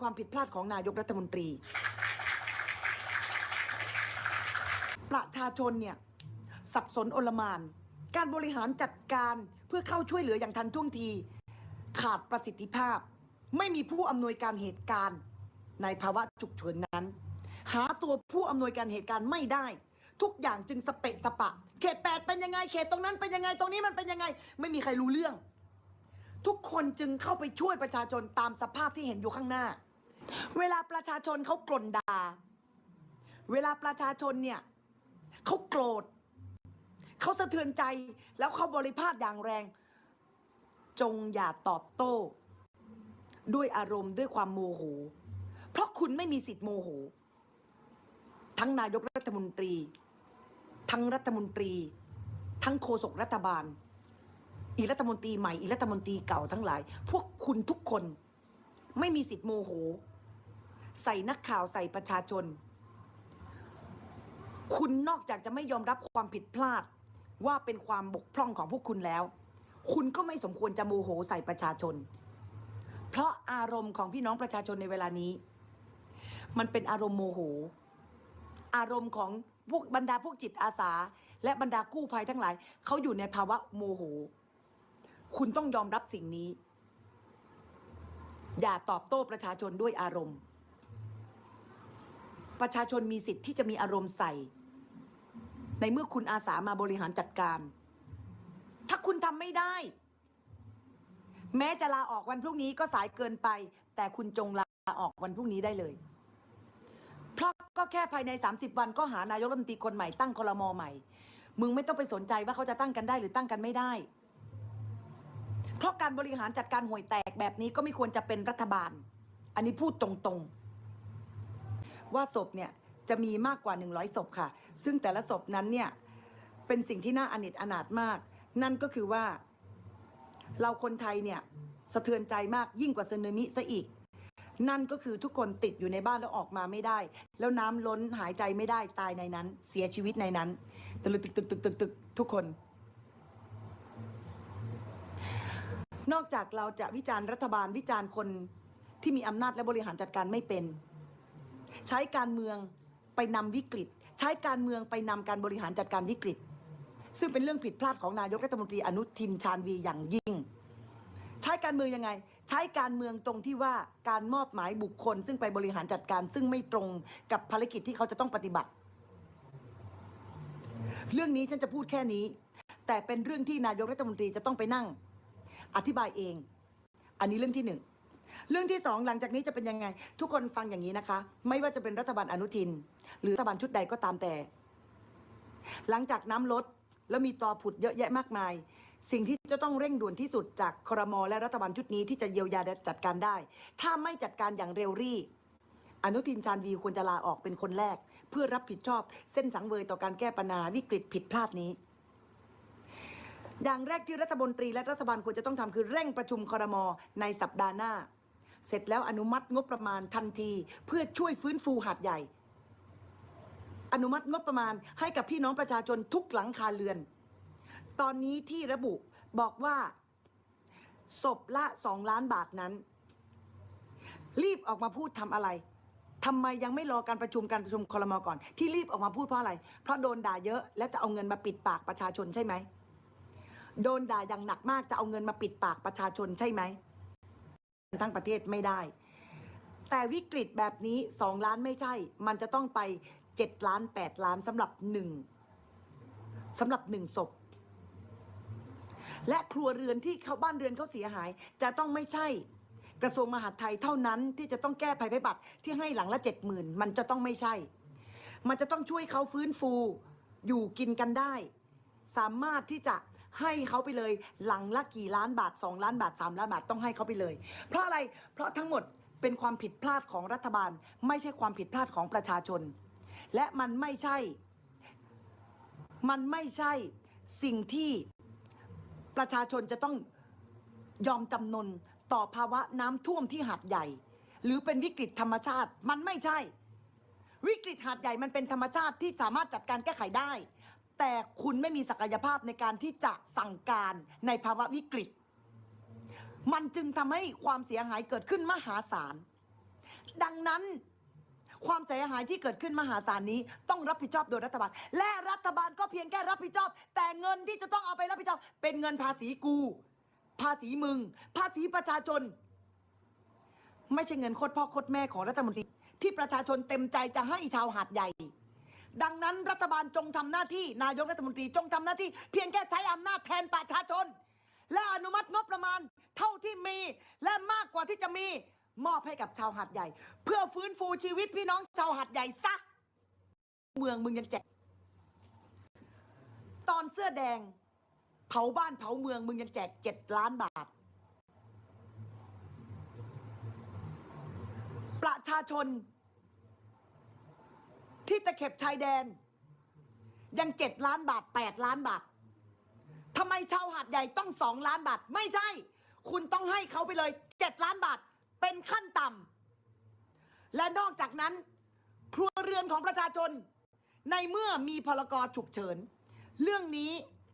ความผิดพลาดของนายกรัฐมนตรี ประชาชนเนี่ย สับสนโอลมาน การบริหารจัดการเพื่อเข้าช่วยเหลืออย่างทันท่วงที ขาดประสิทธิภาพ ไม่มีผู้อำนวยการเหตุการณ์ ในภาวะฉุกเฉินนั้น หาตัวผู้อำนวยการเหตุการณ์ไม่ได้ ทุกอย่างจึงสเปะสปะ เขตแปดเป็นยังไงเขตตรงนั้นเป็นยังไงตรงนี้มันเป็นยังไง ไม่มีใครรู้เรื่องทุกคนจึงเข้าไปช่วยประชาชนตามสภาพที่เห็นอยู่ข้างหน้า เวลาประชาชนเขากล่นด่า เวลาประชาชนเนี่ยเขาโกรธเขาสะเทือนใจแล้วเขาบริพาทอย่างแรง จงอย่าตอบโต้ ด้วยอารมณ์ด้วยความโมโห เพราะคุณไม่มีสิทธิ์โมโห ทั้งนายกรัฐมนตรี ทั้งรัฐมนตรี ทั้งโฆษกรัฐบาล อีรัฐมนตรีใหม่อีรัฐมนตรีเก่าทั้งหลาย พวกคุณทุกคนไม่มีสิทธิ์โมโห ใส่นักข่าวใส่ประชาชน คุณนอกจากจะไม่ยอมรับความผิดพลาด ว่าเป็นความบกพร่องของพวกคุณแล้ว คุณก็ไม่สมควรจะโมโหใส่ประชาชน เพราะอารมณ์ของพี่น้องประชาชนในเวลานี้ มันเป็นอารมณ์โมโห อารมณ์ของพวกบรรดาพวกจิตอาสา และบรรดากู้ภัยทั้งหลายเขาอยู่ในภาวะโมโห คุณต้องยอมรับสิ่งนี้ อย่าตอบโต้ประชาชนด้วยอารมณ์ ประชาชนมีสิทธิ์ที่จะมีอารมณ์ใส่ ในเมื่อคุณอาสามาบริหารจัดการ ถ้าคุณทำไม่ได้ แม้จะลาออกวันพรุ่งนี้ก็สายเกินไป แต่คุณจงลาออกวันพรุ่งนี้ได้เลย เพราะก็แค่ภายใน 30 วันก็หานายกรัฐมนตรีคนใหม่ตั้งคลมอใหม่ มึงไม่ต้องไปสนใจว่าเขาจะตั้งกันได้หรือตั้งกันไม่ได้ เพราะการบริหารจัดการห่วยแตกแบบนี้ก็ไม่ควรจะเป็นรัฐบาล อันนี้พูดตรงๆ ว่าศพเนี่ยจะมีมากกว่า 100ศพค่ะ ซึ่งแต่ละศพนั้นเนี่ยเป็นสิ่งที่น่าอนิจอนาถมาก นั่นก็คือว่า เราคนไทยเนี่ยสะเทือนใจมากยิ่งกว่าสึนามิซะอีก นั่นก็คือทุกคนติดอยู่ในบ้านแล้วออกมาไม่ได้ แล้วน้ำล้นหายใจไม่ได้ตายในนั้น เสียชีวิตในนั้นตึกตึกตึกตึกตึกตึกทุกคน นอกจากเราจะวิจารณ์รัฐบาลวิจารณ์คนที่มีอำนาจและบริหารจัดการไม่เป็น ใช้การเมืองไปนำวิกฤต ใช้การเมืองไปนำการบริหารจัดการวิกฤต ซึ่งเป็นเรื่องผิดพลาดของนายกรัฐมนตรีอนุทินชาญวีอย่างยิ่ง ใช้การเมืองยังไง ใช้การเมืองตรงที่ว่าการมอบหมายบุคคล ซึ่งไปบริหารจัดการ ซึ่งไม่ตรงกับภารกิจที่เขาจะต้องปฏิบัติ เรื่องนี้ฉันจะพูดแค่นี้ แต่เป็นเรื่องที่นายกรัฐมนตรีจะต้องไปนั่ง อธิบายเอง อันนี้เรื่องที่หนึ่ง เรื่องที่สองหลังจากนี้จะเป็นยังไง ทุกคนฟังอย่างนี้นะคะ ไม่ว่าจะเป็นรัฐบาลอนุทิน หรือรัฐบาลชุดใดก็ตามแต่ หลังจากน้ำลดแล้วมีตอผุดเยอะแยะมากมาย สิ่งที่จะต้องเร่งด่วนที่สุดจากครมและรัฐบาลชุดนี้ที่จะเยียวยาจัดการได้ ถ้าไม่จัดการอย่างเร็วรี่ อนุทินชาญวีควรจะลาออกเป็นคนแรก เพื่อรับผิดชอบเส้นสังเวยต่อการแก้ปัญหาวิกฤตผิดพลาดนี้อย่างแรกที่รัฐมนตรีและรัฐบาลควรจะต้องทำคือเร่งประชุมครมในสัปดาห์หน้า เสร็จแล้วอนุมัติงบประมาณทันที เพื่อช่วยฟื้นฟูหาดใหญ่ อนุมัติงบประมาณให้กับพี่น้องประชาชนทุกหลังคาเรือน ตอนนี้ที่ระบุบอกว่าศพละสองล้านบาทนั้น รีบออกมาพูดทำอะไรทำไมยังไม่รอการประชุมการประชุมครมก่อน ที่รีบออกมาพูดเพราะอะไร เพราะโดนด่าเยอะแล้วจะเอาเงินมาปิดปากประชาชนใช่ไหม โดนด่าอย่างหนักมากจะเอาเงินมาปิดปากประชาชนใช่ไหม ทั้งประเทศไม่ได้ แต่วิกฤตแบบนี้สองล้านไม่ใช่ มันจะต้องไปเจ็ดล้านแปดล้านสำหรับหนึ่งสำหรับหนึ่งศพ และครัวเรือนที่เขาบ้านเรือนเขาเสียหาย จะต้องไม่ใช่ กระทรวงมหาดไทยเท่านั้นที่จะต้องแก้ภัยพิบัติที่ให้หลังละเจ็ดหมื่นมันจะต้องไม่ใช่ มันจะต้องช่วยเขาฟื้นฟู อยู่กินกันได้ สามารถที่จะ ให้เขาไปเลยหลังละกี่ล้านบาท 2 ล้านบาท 3 ล้านบาทต้องให้เขาไปเลย เพราะอะไรเพราะทั้งหมดเป็นความผิดพลาดของรัฐบาล ไม่ใช่ความผิดพลาดของประชาชน และมันไม่ใช่ มันไม่ใช่สิ่งที่ประชาชนจะต้องยอมจำนนต่อภาวะน้ำท่วมที่หาดใหญ่ หรือเป็นวิกฤตธรรมชาติ มันไม่ใช่ วิกฤตหาดใหญ่มันเป็นธรรมชาติที่สามารถจัดการแก้ไขได้ แต่คุณไม่มีศักยภาพในการที่จะสั่งการในภาวะวิกฤต มันจึงทำให้ความเสียหายเกิดขึ้นมหาศาล ดังนั้นความเสียหายที่เกิดขึ้นมหาศาลนี้ต้องรับผิดชอบโดยรัฐบาล และรัฐบาลก็เพียงแค่รับผิดชอบ แต่เงินที่จะต้องเอาไปรับผิดชอบ เป็นเงินภาษีกู ภาษีมึง ภาษีประชาชน ไม่ใช่เงินโคตรพ่อโคตรแม่ของรัฐมนตรีที่ประชาชนเต็มใจจะให้ชาวหาดใหญ่ ดังนั้นรัฐบาลจงทำหน้าที่ นายกรัฐมนตรีจงทำหน้าที่ เพียงแค่ใช้อำนาจแทนประชาชน และอนุมัติงบประมาณเท่าที่มีและมากกว่าที่จะมีมอบให้กับชาวหาดใหญ่ เพื่อฟื้นฟูชีวิตพี่น้องชาวหาดใหญ่ซะ เมืองมึงยังแจกตอนเสื้อแดง เผาบ้านเผาเมืองมึงยังแจกเจ็ดล้านบาท ประชาชน ที่ตะเข็บชายแดน ยังเจ็ดล้านบาทแปดล้านบาททำไมชาวหาดใหญ่ต้องสองล้านบาท ไม่ใช่ คุณต้องให้เขาไปเลยเจ็ดล้านบาท เป็นขั้นต่ำและนอกจากนั้น ครัวเรือนของประชาชน ในเมื่อมีพลกรฉุกเฉิน เรื่องนี้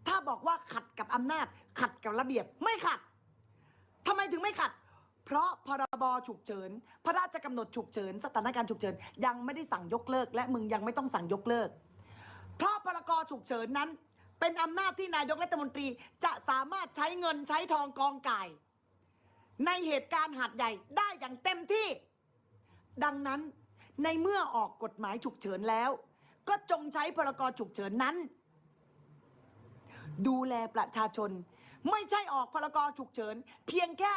ถ้าบอกว่าขัดกับอำนาจ ขัดกับระเบียบไม่ขัดทำไมถึงไม่ขัด เพราะพร บฉุกเฉิน พระราชกำหนดฉุกเฉิน สถานการณ์ฉุกเฉิน ยังไม่ได้สั่งยกเลิก และมึงยังไม่ต้องสั่งยกเลิก เพราะพรกฉุกเฉินนั้น เป็นอำนาจที่นายกรัฐมนตรีจะสามารถใช้เงินใช้ทองกองก่าย ในเหตุการณ์หาดใหญ่ได้อย่างเต็มที่ ดังนั้นในเมื่อออกกฎหมายฉุกเฉินแล้ว ก็จงใช้พรกฉุกเฉินนั้น ดูแลประชาชน ไม่ใช่ออกพรกฉุกเฉิน เพียงแค่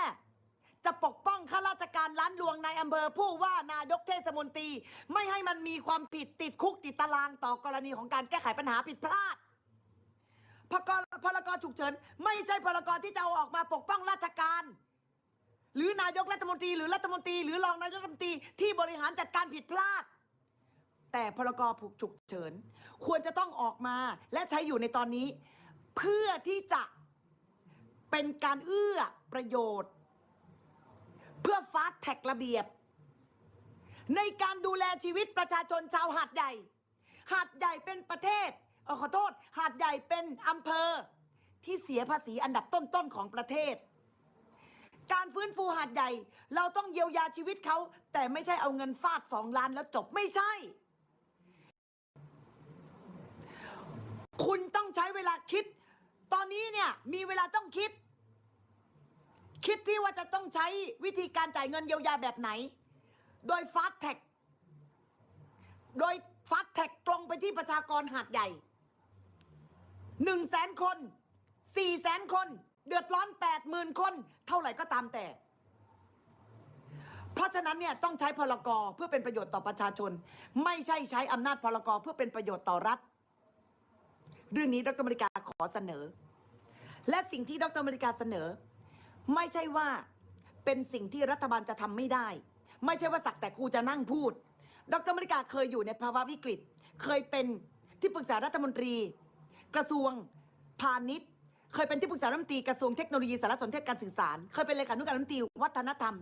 จะปกป้องข้าราชการล้านลวงในอำเภอผู้ว่านายกเทศมนตรี ไม่ให้มันมีความผิดติดคุกติดตารางต่อกรณีของการแก้ไขปัญหาผิดพลาดพรกพรกรฉุกเฉิน ไม่ใช่พรกรที่จะเอาออกมาปกป้องราชการ หรือนายกรัฐมนตรีหรือรัฐมนตรี หรือรองนายกรัฐมนตรีที่บริหารจัดการผิดพลาด แต่พรกรผูกฉุกเฉิน ควรจะต้องออกมาและใช้อยู่ในตอนนี้ เพื่อที่จะเป็นการเอื้อประโยชน์ เพื่อฟาสแท็กระเบียบ ในการดูแลชีวิตประชาชนชาวหาดใหญ่ หาดใหญ่เป็นประเทศเออขอโทษ หาดใหญ่เป็นอำเภอ ที่เสียภาษีอันดับต้นๆของประเทศ การฟื้นฟูหาดใหญ่ เราต้องเยียวยาชีวิตเขา แต่ไม่ใช่เอาเงินฟาดสองล้านแล้วจบไม่ใช่ คุณต้องใช้เวลาคิด ตอนนี้เนี่ยมีเวลาต้องคิด คิดที่ว่าจะต้องใช้วิธีการจ่ายเงินเยียวยาแบบไหน โดยฟาสแท็กโดยฟาสแท็กตรงไปที่ประชากรหาดใหญ่หนึ่งแสนคนสี่แสนคน เดือดร้อนแปดหมื่นคน เท่าไหร่ก็ตามแต่ เพราะฉะนั้นเนี่ยต้องใช้พลกรเพื่อเป็นประโยชน์ต่อประชาชน ไม่ใช่ใช้อำนาจพลกรเพื่อเป็นประโยชน์ต่อรัฐ เรื่องนี้ดรมริกาขอเสนอ และสิ่งที่ดรมริกาเสนอ ไม่ใช่ว่าเป็นสิ่งที่รัฐบาลจะทำไม่ได้ ไม่ใช่ว่าสักแต่ครูจะนั่งพูด ดรมริกาเคยอยู่ในภาวะวิกฤต เคยเป็นที่ปรึกษารัฐมนตรี กระทรวงพาณิชย์ เคยเป็นที่ปรึกษารัฐมนตรีกระทรวงเทคโนโลยีสารสนเทศการสื่อสาร เคยเป็นเลขานุการรัฐมนตรีวัฒนธรรม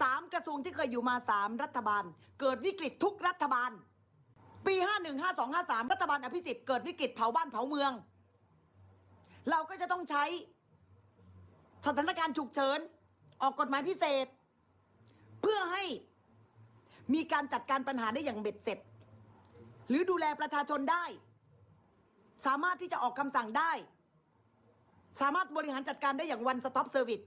สามกระทรวงที่เคยอยู่มาสามรัฐบาล เกิดวิกฤตทุกรัฐบาล ปี 51 52 53 รัฐบาลอภิสิทธิ์เกิดวิกฤตเผาบ้านเผาเมือง เราก็จะต้องใช้ สถานการณ์ฉุกเฉิน ออกกฎหมายพิเศษ เพื่อให้มีการจัดการปัญหาได้อย่างเบ็ดเสร็จ หรือดูแลประชาชนได้ สามารถที่จะออกคำสั่งได้ สามารถบริหารจัดการได้อย่าง one stop service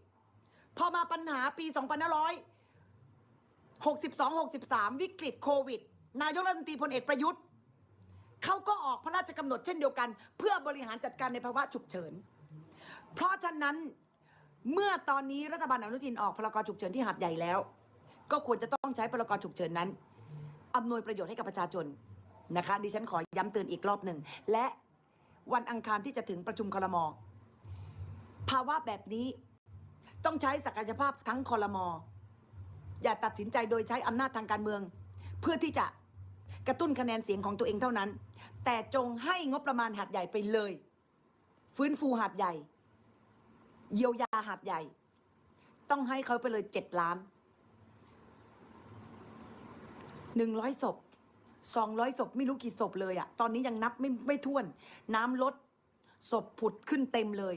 พอมาปัญหาปี 2562-63 วิกฤตโควิด นายกรัฐมนตรีพลเอกประยุทธ์เขาก็ออกพระราชกำหนดเช่นเดียวกัน เพื่อบริหารจัดการในภาวะฉุกเฉิน เพราะฉะนั้น เมื่อตอนนี้รัฐบาลอนุทินออกพรกฉุกเฉินที่หาดใหญ่แล้ว ก็ควรจะต้องใช้พรกฉุกเฉินนั้นอำนวยประโยชน์ให้กับประชาชนนะคะ ดิฉันขอย้ำเตือนอีกรอบหนึ่ง และวันอังคารที่จะถึงประชุมคลมภาวะแบบนี้ต้องใช้ศักยภาพทั้งคลมอย่าตัดสินใจโดยใช้อำนาจทางการเมือง เพื่อที่จะกระตุ้นคะแนนเสียงของตัวเองเท่านั้น แต่จงให้งบประมาณหาดใหญ่ไปเลย ฟื้นฟูหาดใหญ่ เยียวยาหาดใหญ่ ต้องให้เขาไปเลยเจ็ดล้านหนึ่งร้อยศพสองร้อยศพไม่รู้กี่ศพเลยอะตอนนี้ยังนับไม่ไม่ถ้วน น้ำลดศพผุดขึ้นเต็มเลย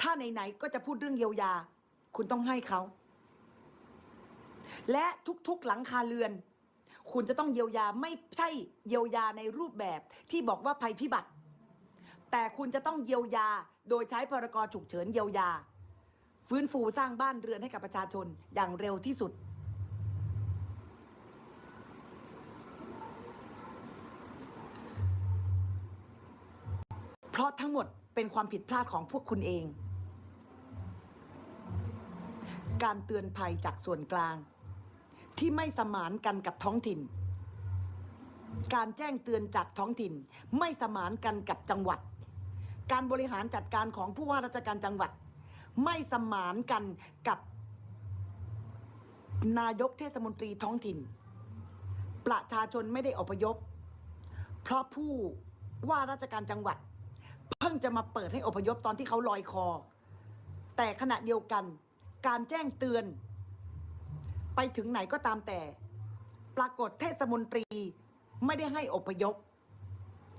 ถ้าไหนๆก็จะพูดเรื่องเยียวยา คุณต้องให้เขา และทุกๆหลังคาเรือน คุณจะต้องเยียวยาไม่ใช่เยียวยาในรูปแบบที่บอกว่าภัยพิบัติ แต่คุณจะต้องเยียวยาโดยใช้พรกฉุกเฉินเยียวยา ฟื้นฟูสร้างบ้านเรือนให้กับประชาชนอย่างเร็วที่สุด เพราะทั้งหมดเป็นความผิดพลาดของพวกคุณเอง การเตือนภัยจากส่วนกลาง ที่ไม่สมานกันกับท้องถิ่นการแจ้งเตือนจากท้องถิ่นไม่สมานกันกับจังหวัด การบริหารจัดการของผู้ว่าราชการจังหวัด ไม่สมานกันกับนายกเทศมนตรีท้องถิ่น ประชาชนไม่ได้อพยพ เพราะผู้ว่าราชการจังหวัด เพิ่งจะมาเปิดให้อพยพตอนที่เขาลอยคอ แต่ขณะเดียวกัน การแจ้งเตือน ไปถึงไหนก็ตามแต่ ปรากฏเทศมนตรีไม่ได้ให้อพยพ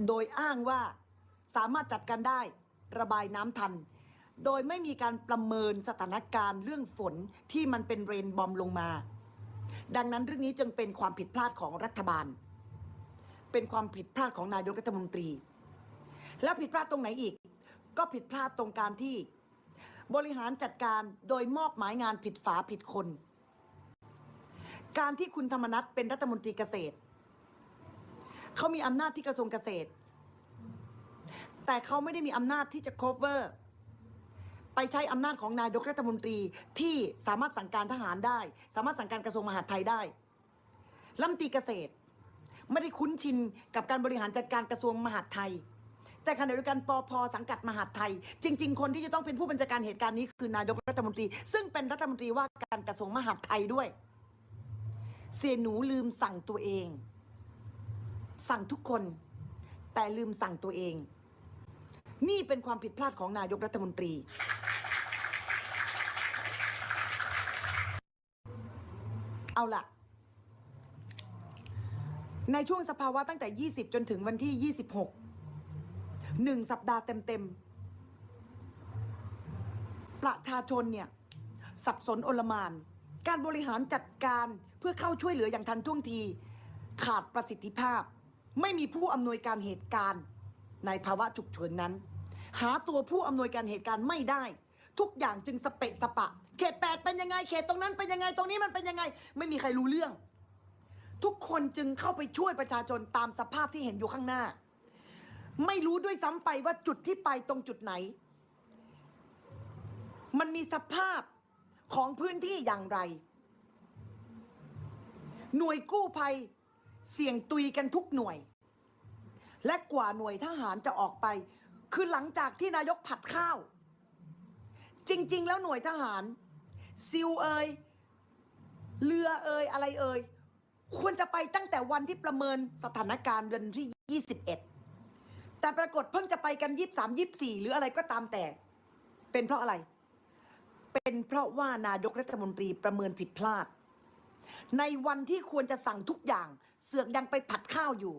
โดยอ้างว่า สามารถจัดการได้ระบายน้ำทัน โดยไม่มีการประเมินสถานการณ์เรื่องฝนที่มันเป็นเรนบอมลงมา ดังนั้นเรื่องนี้จึงเป็นความผิดพลาดของรัฐบาล เป็นความผิดพลาดของนายกรัฐมนตรี แล้วผิดพลาดตรงไหนอีก ก็ผิดพลาดตรงการที่ บริหารจัดการโดยมอบหมายงานผิดฝาผิดคน การที่คุณธรรมนัฐเป็นรัฐมนตรีเกษตรเขามีอำนาจที่กระทรวงเกษตร แต่เขาไม่ได้มีอำนาจที่จะ cover ไปใช้อำนาจของนายกรัฐมนตรีที่สามารถสั่งการทหารได้ สามารถสั่งการกระทรวงมหาดไทยได้รัฐมนตรีเกษตร ไม่ได้คุ้นชินกับการบริหารจัดการกระทรวงมหาดไทย แต่ขณะเดียวกันปอพสังกัดมหาดไทย จริง ๆ คนที่จะต้องเป็นผู้บัญชาการเหตุการณ์นี้คือนายกรัฐมนตรี ซึ่งเป็นรัฐมนตรีว่าการกระทรวงมหาดไทยด้วย เสียหนูลืมสั่งตัวเอง สั่งทุกคน แต่ลืมสั่งตัวเอง นี่เป็นความผิดพลาดของนายกรัฐมนตรี เอาล่ะ ในช่วงสภาวะตั้งแต่ 20 จนถึงวันที่ 26หนึ่งสัปดาห์เต็มๆ ประชาชนเนี่ย สับสนโอลมาน การบริหารจัดการเพื่อเข้าช่วยเหลืออย่างทันท่วงที ขาดประสิทธิภาพ ไม่มีผู้อำนวยการเหตุการณ์ ในภาวะฉุกเฉินนั้น หาตัวผู้อำนวยการเหตุการณ์ไม่ได้ ทุกอย่างจึงสเปะสปะ เขตแปดเป็นยังไง เขตตรงนั้นเป็นยังไงตรงนี้มันเป็นยังไง ไม่มีใครรู้เรื่อง ทุกคนจึงเข้าไปช่วยประชาชนตามสภาพที่เห็นอยู่ข้างหน้า ไม่รู้ด้วยซ้ำไปว่าจุดที่ไปตรงจุดไหน มันมีสภาพของพื้นที่อย่างไร หน่วยกู้ภัย เสี่ยงตุยกันทุกหน่วย และกว่าหน่วยทหารจะออกไป คือหลังจากที่นายกผัดข้าว จริง ๆ แล้วหน่วยทหาร ซิลเอยเรือเอยอะไรเอยควรจะไปตั้งแต่วันที่ประเมินสถานการณ์เดือนที่ 21 แต่ปรากฏเพิ่งจะไปกัน23 24 หรืออะไรก็ตามแต่ เป็นเพราะอะไร เป็นเพราะว่านายกรัฐมนตรีประเมินผิดพลาด ในวันที่ควรจะสั่งทุกอย่าง เสือกยังไปผัดข้าวอยู่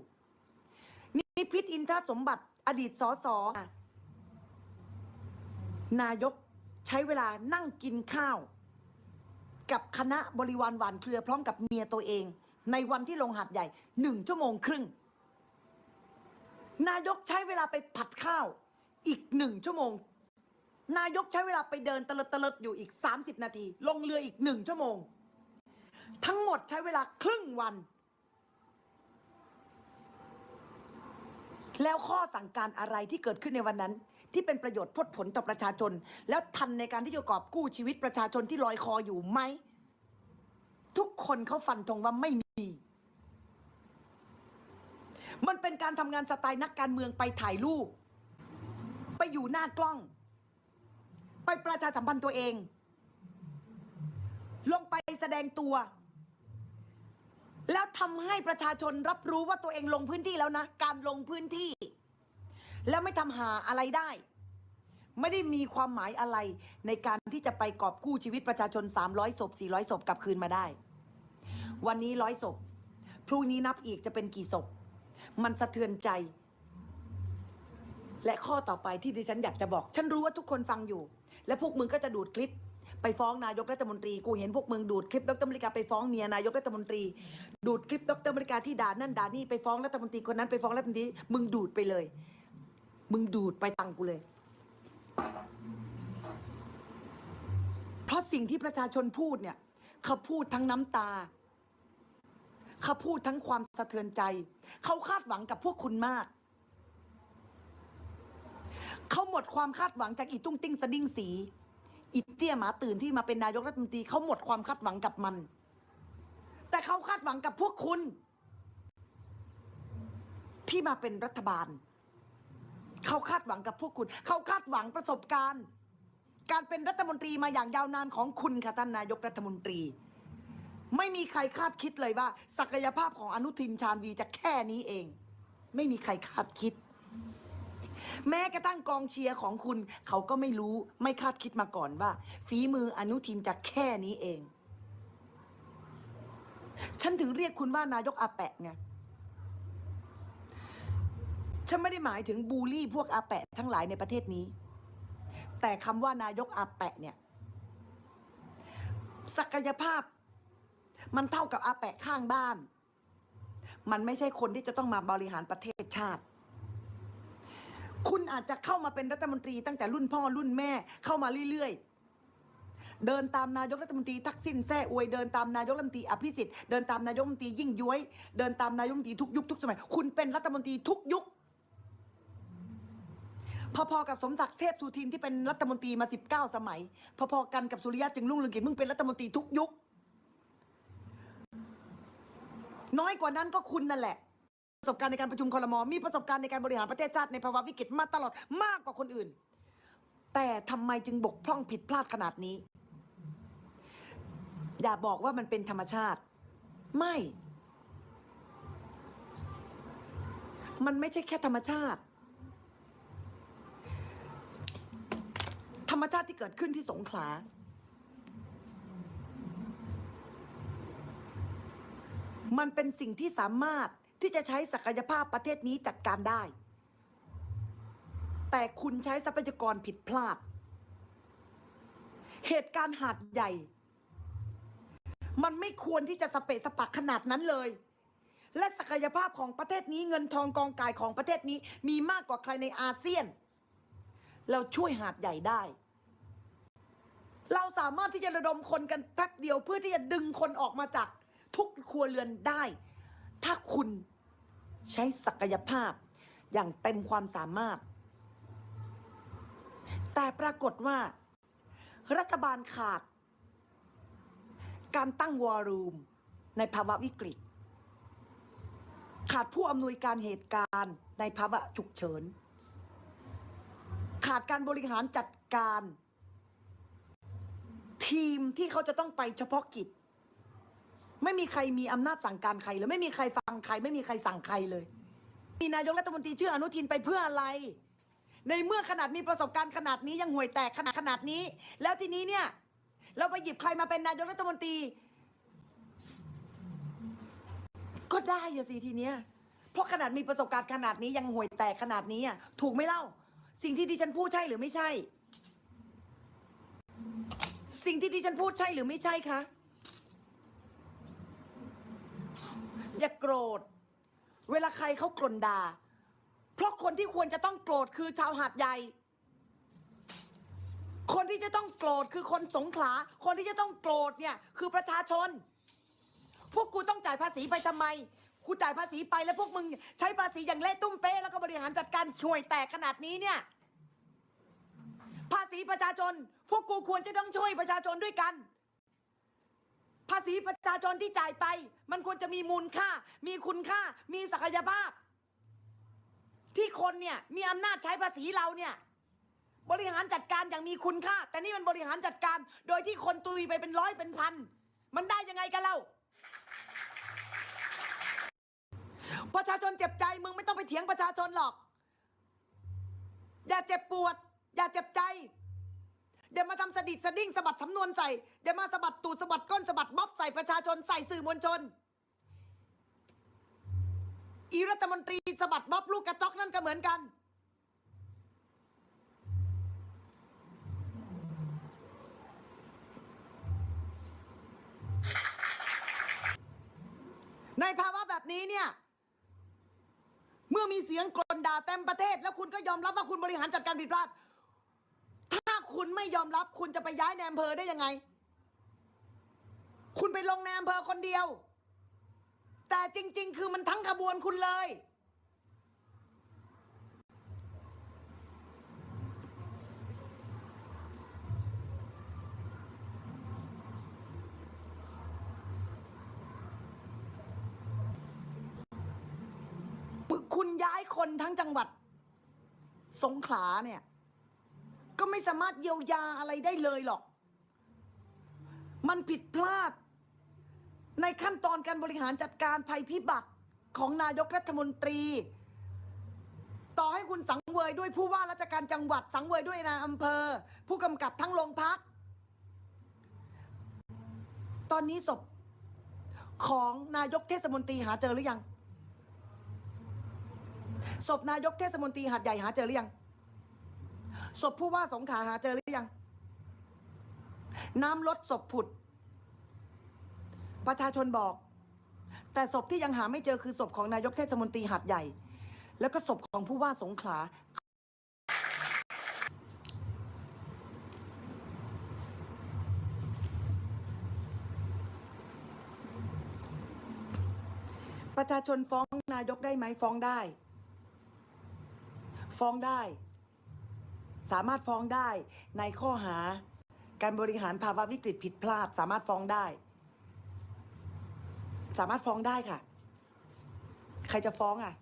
นิพิษอินทรสมบัติ อดีตสสนายกใช้เวลานั่งกินข้าว กับคณะบริวารหวานเครือพร้อมกับเมียตัวเอง ในวันที่ลงหัดใหญ่หนึ่งชั่วโมงครึ่ง นายกใช้เวลาไปผัดข้าวอีกหนึ่งชั่วโมง นายกใช้เวลาไปเดินตะเลิดตะเลิดอยู่อีก 30 นาที ลงเรืออีกหนึ่งชั่วโมง ทั้งหมดใช้เวลาครึ่งวัน แล้วข้อสั่งการอะไรที่เกิดขึ้นในวันนั้น ที่เป็นประโยชน์พดผลต่อประชาชน แล้วทันในการที่จะกอบกู้ชีวิตประชาชนที่ลอยคออยู่ไหม ทุกคนเขาฟันธงว่าไม่มี มันเป็นการทำงานสไตล์นักการเมืองไปถ่ายรูป ไปอยู่หน้ากล้อง ไปประชาสัมพันธ์ตัวเอง ลงไปแสดงตัว แล้วทำให้ประชาชนรับรู้ว่าตัวเองลงพื้นที่แล้วนะ การลงพื้นที่ แล้วไม่ทำหาอะไรได้ ไม่ได้มีความหมายอะไรในการที่จะไปกอบกู้ชีวิตประชาชน 300ศพ400ศพกลับคืนมาได้ วันนี้ร้อยศพพรุ่งนี้นับอีกจะเป็นกี่ศพ มันสะเทือนใจ และข้อต่อไปที่ดิฉันอยากจะบอก ฉันรู้ว่าทุกคนฟังอยู่ และพวกมึงก็จะดูดคลิป ไปฟ้องนายกรัฐมนตรี กูเห็นพวกมึงดูดคลิปดรมริกาไปฟ้องเมียนายกรัฐมนตรี ดูดคลิปดรมริกาที่ด่านั่นด่านี่ไปฟ้องรัฐมนตรีคนนั้นไปฟ้องรัฐมนตรีมึงดูดไปเลย มึงดูดไปตังกูเลย เพราะสิ่งที่ประชาชนพูดเนี่ยเขาพูดทั้งน้ำตาเขาพูดทั้งความสะเทือนใจ เขาคาดหวังกับพวกคุณมากเขาหมดความคาดหวังจากอีตุ้งติ้งสะดิ้งสี อีเตี้ยหมาตื่นที่มาเป็นนายกรัฐมนตรีเขาหมดความคาดหวังกับมัน แต่เขาคาดหวังกับพวกคุณ ที่มาเป็นรัฐบาล เขาคาดหวังกับพวกคุณ เขาคาดหวังประสบการณ์ การเป็นรัฐมนตรีมาอย่างยาวนานของคุณค่ะท่านนายกรัฐมนตรี ไม่มีใครคาดคิดเลยว่า ศักยภาพของอนุทินชาญวีจะแค่นี้เอง ไม่มีใครคาดคิด แม้กระทั่งกองเชียร์ของคุณ เขาก็ไม่รู้ไม่คาดคิดมาก่อนว่า ฝีมืออนุทินจะแค่นี้เอง ฉันถึงเรียกคุณว่านายกอาแปะไงฉันไม่ได้หมายถึงบูลลี่พวกอาแปะทั้งหลายในประเทศนี้ แต่คำว่านายกอาแปะเนี่ย ศักยภาพ มันเท่ากับอาแปะข้างบ้าน มันไม่ใช่คนที่จะต้องมาบริหารประเทศชาติ คุณอาจจะเข้ามาเป็นรัฐมนตรีตั้งแต่รุ่นพ่อรุ่นแม่เข้ามาเรื่อยๆ เดินตามนายกรัฐมนตรีทักษิณแซ่อวยเดินตามนายกรัฐมนตรีอภิสิทธิ์เดินตามนายกรัฐมนตรียิ่งย้วย เดินตามนายกรัฐมนตรีทุกยุคทุกสมัย คุณเป็นรัฐมนตรีทุกยุค พอๆกับสมศักดิ์เทพสุทินที่เป็นรัฐมนตรีมา 19 สมัย พอๆกันกับสุริยะจึงรุ่งเรืองกิจมึงเป็นรัฐมนตรีทุกยุค น้อยกว่านั้นก็คุณนั่นแหละ ประสบการณ์ในการประชุมคอรมอมีประสบการณ์ในการบริหารประเทศชาติในภาวะวิกฤตมาตลอดมากกว่าคนอื่น แต่ทำไมจึงบกพร่องผิดพลาดขนาดนี้ อย่าบอกว่ามันเป็นธรรมชาติ ไม่ มันไม่ใช่แค่ธรรมชาติ ธรรมชาติที่เกิดขึ้นที่สงขลามันเป็นสิ่งที่สามารถ ที่จะใช้ศักยภาพประเทศนี้จัดการได้ แต่คุณใช้ทรัพยากรผิดพลาด เหตุการณ์หาดใหญ่ มันไม่ควรที่จะสเปะสปักขนาดนั้นเลย และศักยภาพของประเทศนี้เงินทองกองกายของประเทศนี้มีมากกว่าใครในอาเซียน เราช่วยหาดใหญ่ได้เราสามารถที่จะระดมคนกันแป๊บเดียวเพื่อที่จะดึงคนออกมาจากทุกครัวเรือนได้ ถ้าคุณใช้ศักยภาพอย่างเต็มความสามารถ แต่ปรากฏว่า รัฐบาลขาด การตั้งวอรูม ในภาวะวิกฤต ขาดผู้อำนวยการเหตุการณ์ในภาวะฉุกเฉิน ขาดการบริหารจัดการ ทีมที่เขาจะต้องไปเฉพาะกิจ ไม่มีใครมีอำนาจสั่งการใครเลยไม่มีใครฟังใคร ไม่มีใครสั่งใครเลย มีนายกรัฐมนตรีชื่ออนุทินไปเพื่ออะไร ในเมื่อขนาดมีประสบการณ์ขนาดนี้ยังห่วยแตกขนาดขนาดนี้ แล้วทีนี้เนี่ย เราไปหยิบใครมาเป็นนายกรัฐมนตรี ก็ได้อะสิทีเนี้ยเพราะขนาดมีประสบการณ์ขนาดนี้ยังห่วยแตกขนาดนี้อะถูกไหมเล่า สิ่งที่ดิฉันพูดใช่หรือไม่ใช่ สิ่งที่ดิฉันพูดใช่หรือไม่ใช่คะ อย่าโกรธ เวลาใครเขากลนด่า เพราะคนที่ควรจะต้องโกรธคือชาวหาดใหญ่ คนที่จะต้องโกรธคือคนสงขลา คนที่จะต้องโกรธเนี่ยคือประชาชน พวกกูต้องจ่ายภาษีไปทำไม กูจ่ายภาษีไปแล้วพวกมึง ใช้ภาษีอย่างเละตุ้มเป้แล้วก็บริหารจัดการห่วยแตกขนาดนี้เนี่ย ภาษีประชาชน พวกกูควรจะต้องช่วยประชาชนด้วยกัน ภาษีประชาชนที่จ่ายไป มันควรจะมีมูลค่า มีคุณค่า มีศักยภาพ ที่คนเนี่ย มีอำนาจใช้ภาษีเราเนี่ย บริหารจัดการอย่างมีคุณค่า แต่นี่มันบริหารจัดการ โดยที่คนตุยไปเป็นร้อยเป็นพัน มันได้ยังไงกันเล่าประชาชนเจ็บใจมึงไม่ต้องไปเถียงประชาชนหรอก อย่าเจ็บปวด อย่าเจ็บใจ เดี๋ยวมาทำสดิดสดิ้งสะบัดสำนวนใส่ เดี๋ยวมาสะบัดตูดสะบัดก้นสะบัดบ๊อบใส่ประชาชนใส่สื่อมวลชน อีรัฐมนตรีสะบัดบ๊อบลูกกระจอกนั่นก็เหมือนกัน ในภาวะแบบนี้เนี่ยเมื่อมีเสียงกลด่าเต็มประเทศ แล้วคุณก็ยอมรับว่าคุณบริหารจัดการผิดพลาด คุณไม่ยอมรับคุณจะไปย้ายในอำเภอได้ยังไง คุณไปลงในอำเภอคนเดียว แต่จริง ๆ คือมันทั้งขบวนคุณเลย คุณย้ายคนทั้งจังหวัด สงขลาเนี่ย ไม่สามารถเยียวยาอะไรได้เลยหรอก มันผิดพลาด ในขั้นตอนการบริหารจัดการภัยพิบัติของนายกรัฐมนตรี ต่อให้คุณสังเวยด้วยผู้ว่าราชการจังหวัด สังเวยด้วยนายอำเภอ ผู้กำกับทั้งโรงพัก ตอนนี้ศพของนายกเทศมนตรีหาเจอหรือยังศพนายกเทศมนตรีหาดใหญ่หาเจอหรือยัง ศพผู้ว่าสงขาหาเจอหรือยัง น้ำลดศพผุด ประชาชนบอก แต่ศพที่ยังหาไม่เจอคือศพของนายกเทศมนตรีหาดใหญ่ แล้วก็ศพของผู้ว่าสงขลาประชาชนฟ้องนายกได้ไหมฟ้องได้ ฟ้องได้ สามารถฟ้องได้ในข้อหา การบริหารภาวะวิกฤตผิดพลาด สามารถฟ้องได้ สามารถฟ้องได้ค่ะ ใครจะฟ้องอะ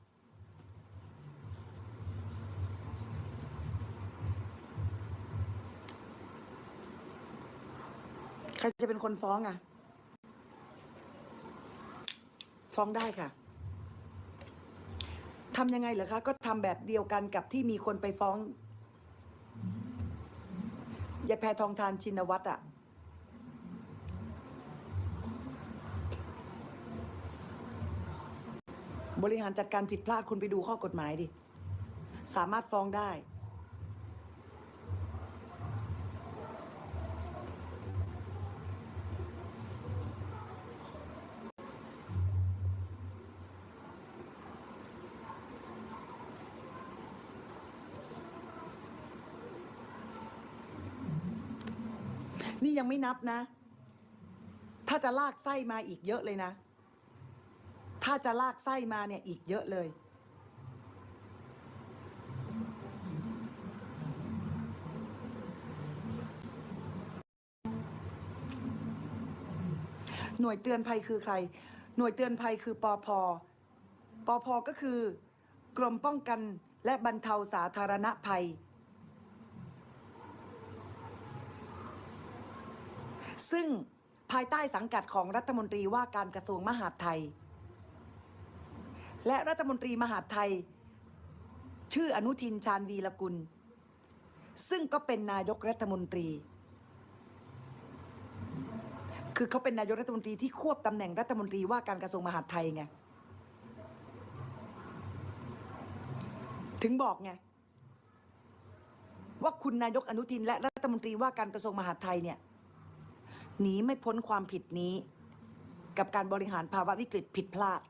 ใครจะเป็นคนฟ้องอะ ฟ้องได้ค่ะทำยังไงเหรอคะ ก็ทำแบบเดียวกันกับที่มีคนไปฟ้อง ยายแพทองทานชินวัตรอะบริหารจัดการผิดพลาดคุณไปดูข้อกฎหมายดิ สามารถฟ้องได้ นี่ยังไม่นับนะ ถ้าจะลากไส้มาอีกเยอะเลยนะ ถ้าจะลากไส้มาเนี่ยอีกเยอะเลย หน่วยเตือนภัยคือใคร หน่วยเตือนภัยคือปอพปอพก็คือกรมป้องกันและบรรเทาสาธารณภัย ซึ่งภายใต้สังกัดของรัฐมนตรีว่าการกระทรวงมหาดไทย และรัฐมนตรีมหาดไทย ชื่ออนุทินชาญวีรกุล ซึ่งก็เป็นนายกรัฐมนตรี คือเขาเป็นนายกรัฐมนตรีที่ควบตำแหน่งรัฐมนตรีว่าการกระทรวงมหาดไทยไงถึงบอกไงว่าคุณนายกอนุทินและรัฐมนตรีว่าการกระทรวงมหาดไทยเนี่ย หนีไม่พ้นความผิดนี้ กับการบริหารภาวะวิกฤตผิดพลาด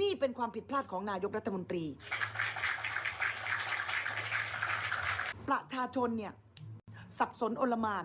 นี่เป็นความผิดพลาดของนายกรัฐมนตรี ประชาชนเนี่ย สับสนโอลมาน